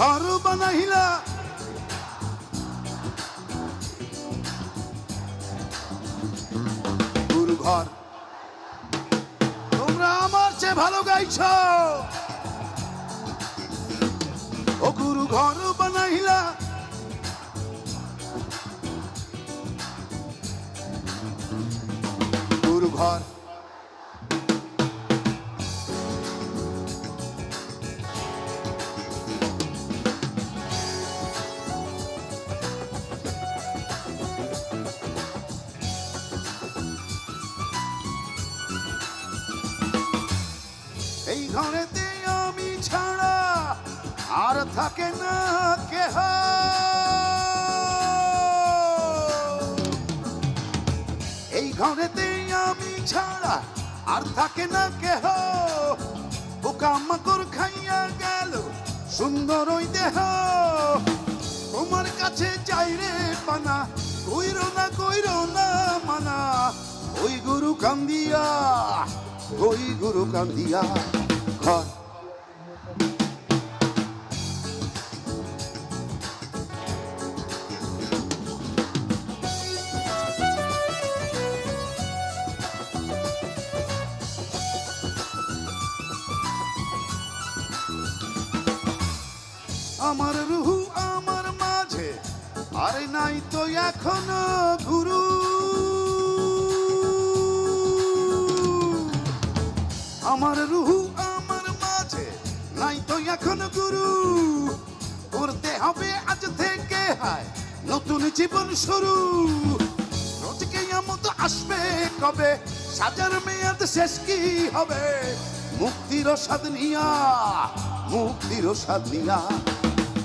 ঘর বানাইলা ঘর। তোমরা আমার চেয়ে ভালো গাইছ। ও গুরু ঘর বানাইলা গুরু ঘর। এই ঘরেতে আমি ছাড়া আর থাকে না কেহ। এই ঘরেতে আমি ছাড়া আর থাকে না কেহ। পোকামাকড় খাইয়া গেল সুন্দর ওই দেহ। তোমার কাছে চাই রে পানা, কইর না কইর না মানা। ওই গুরু কান্দিয়া, ওই গুরু কান্দিয়া। আমার রুহু আমার মাঝে। আরে নাই তো এখনও গুরু আমার রুহু আমার মাঝে, নাই তো এখনও গুরু। করতে হবে আজ থেকে হায়, নতুন জীবন শুরু। রোজকে মতো আসবে কবে, সাজার মেয়াদ শেষ কি হবে? মুক্তির স্বাদ নিয়া, মুক্তির স্বাদ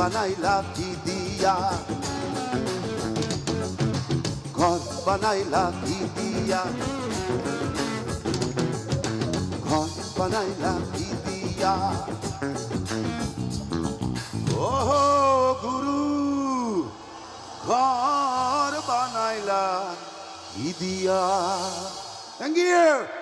বানাইলা কি দিয়া। ঘর বানাইলা কি দিয়া। ঘর বানাইলা কি দিয়া। ও গুরু, ঘর বানাইলা কি থ্যাংক ইউ